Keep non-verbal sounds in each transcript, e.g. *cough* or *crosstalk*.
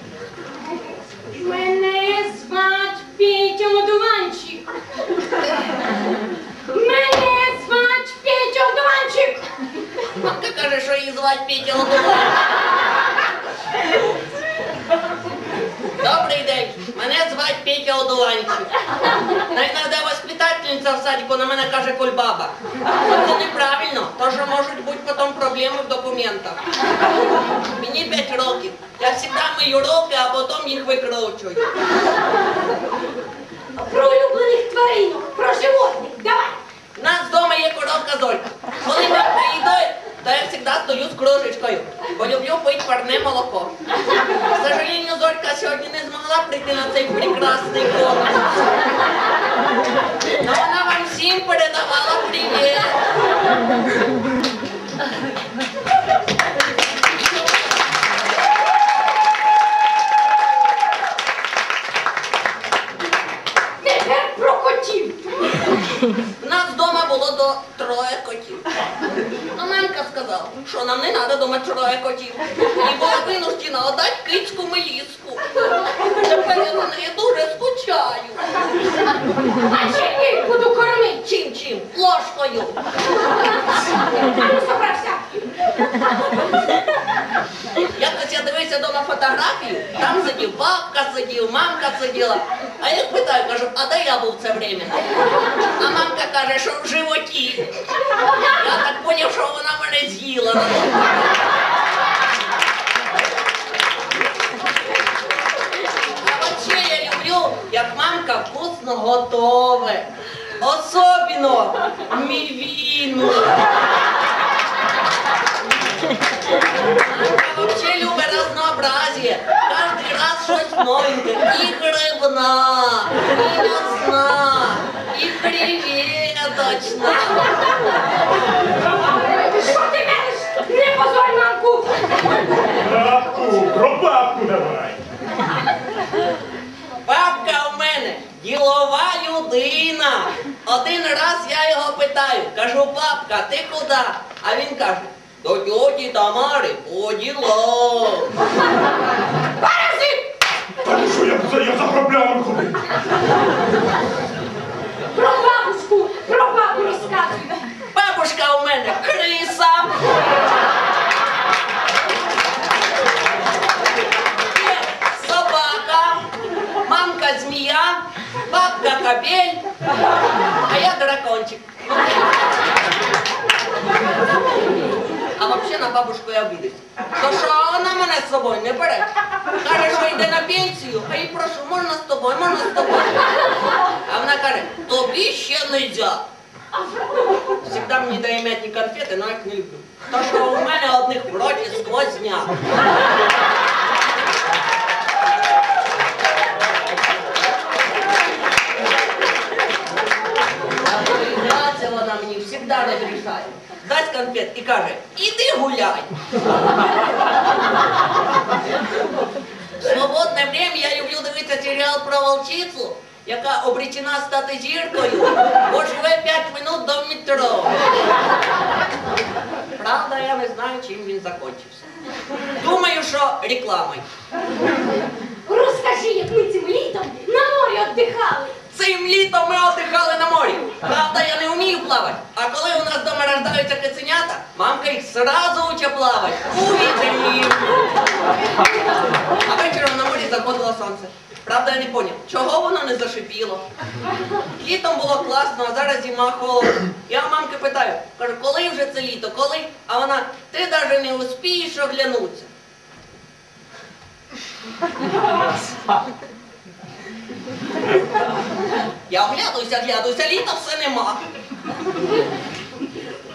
Thank you. Садіку на мене каже кульбаба. Це неправильно, то що можуть бути потім проблеми в документах. Мені 5 років. Я завжди мию руки, а потім їх викручую. Про улюблених тваринок, про животних. Давай. У нас вдома є коровка Золька. Коли ми приїдуть, то я завжди стою з кружечкою, бо люблю пити парне молоко. К сожалению, Золька сьогодні не змогла прийти на цей прекрасний конкурс. Но. Про котів. У нас вдома було до троє котів. Ну, мамка сказала, що нам не треба дома троє котів. І була винуждена отдати кицьку меліску. Тепер я неї дуже скучаю. А чим я буду? Чим чим? Ложкою. Якось я дивився дома фотографію, там сидів бабка сидів, мамка сиділа. А я питаю, кажу, а де я був це время? А мамка каже, що в животі. Я так поняв, що вона мене з'їла. А вообще я люблю, як мамка вкусно готове. Особенно мівіну. Мамка вообще любить разнообразие. Каждый раз что-то новенькое. І рыбна, і весна, і креветочна. Що ти мелиш? Не позорь мамку. Бабку, про бабку давай. Бабка в мене ділова людина. Один раз я його питаю, кажу, папка, ти куди? А він каже, до тьоті Тамари по ділам. Паразит. Та ти що, я, за- я за проблемами ходив? Про бабушку, про бабу розказуй. Бабушка у мене криса. Є Собака, мамка змія, бабка кабель, а я дракончик. А взагалі на бабушку я обідаюсь. То що вона мене з собою не бере? Каже, що йде на пенсію, а їй прошу, можна з тобою, можна з тобою. А вона каже, тобі ще не можна. Всегда мені дає м'ятні конфети, але їх не люблю. То що у мене одних в роті конфет і каже, іди гуляй. Свободне время я люблю дивитися серіал про волчицю, яка обречена стати зіркою, бо живе 5 минут до метро. Правда, я не знаю, чим він закінчився. Думаю, що рекламою. Розкажи, як ми цим літом на морі віддихали. Цим літом ми отдихали на морі. Правда, я не вмію плавати. А коли у нас вдома рождаються киценята, мамка їх сразу уча плавати. У вітрі. А вечором на морі заходило сонце. Правда, я не поняв, чого воно не зашипіло. Літом було класно, а зараз зима холодно. Я мамки питаю, кажу, коли вже це літо, коли? А вона, ти навіть не успієш оглянутися. Я оглядуюся, оглядуюся, літа все нема.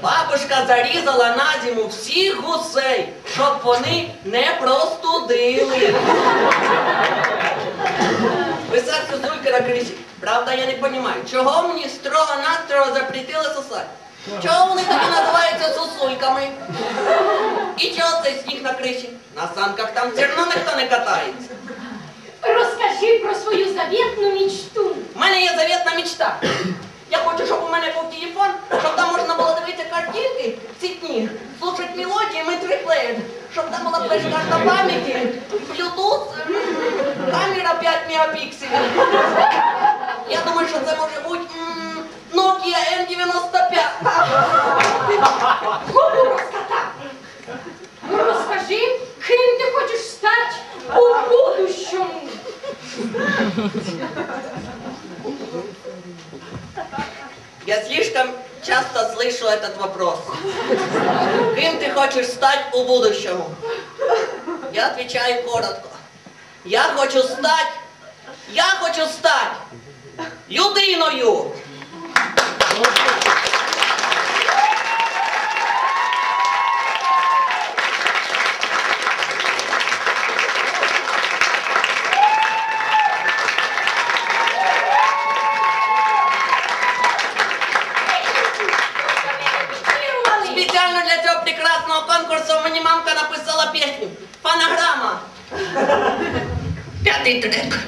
Бабушка зарізала на зиму всіх гусей, щоб вони не простудили. Писався Зулька на криші. Правда, я не розумію, чого мені строго-настрого запретили сосати? Чого вони так називаються сосульками? І чого цей сніг на криші? На санках там все одно ніхто не катається. Розкажи про свою заветну мечту. У мене є заветна мечта. Я хочу, щоб у мене був телефон, щоб там можна було дивитися картинки цітні, слухати мелодії, ми триплеєр, щоб там була флеш-карта пам'яті Bluetooth, камера 5 мегапікселів. Я думаю, що це може бути Nokia N95. Губу розкатав. Ну розкажи, ким ти хочеш стати у будущому? Я слишком часто слышу этот вопрос. Кем ты хочешь стать у будущему? Я отвечаю коротко. Я хочу стать, я хочу стать людиною. специально для цього прекрасного конкурсу мені мамка написала песню. Фонограмма. *laughs* Пятый трек.